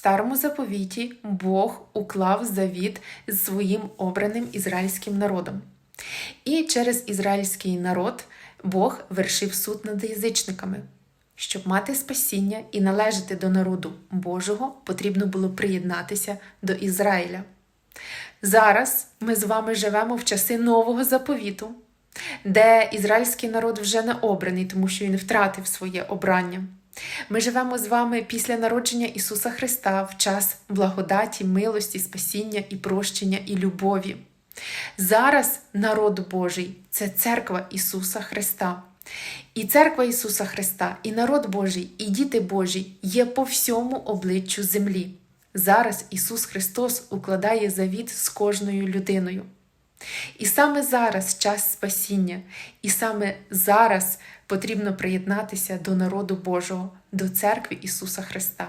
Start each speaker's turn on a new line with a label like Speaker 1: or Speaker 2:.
Speaker 1: старому заповіті Бог уклав завіт з своїм обраним ізраїльським народом. І через ізраїльський народ Бог вершив суд над язичниками. Щоб мати спасіння і належати до народу Божого, потрібно було приєднатися до Ізраїля. Зараз ми з вами живемо в часи нового заповіту, де ізраїльський народ вже не обраний, тому що він втратив своє обрання. Ми живемо з вами після народження Ісуса Христа в час благодаті, милості, спасіння і прощення і любові. Зараз народ Божий це церква Ісуса Христа. І церква Ісуса Христа, і народ Божий, і діти Божі є по всьому обличчю землі. Зараз Ісус Христос укладає завіт з кожною людиною. І саме зараз час спасіння, і саме зараз потрібно приєднатися до народу Божого, до церкви Ісуса Христа.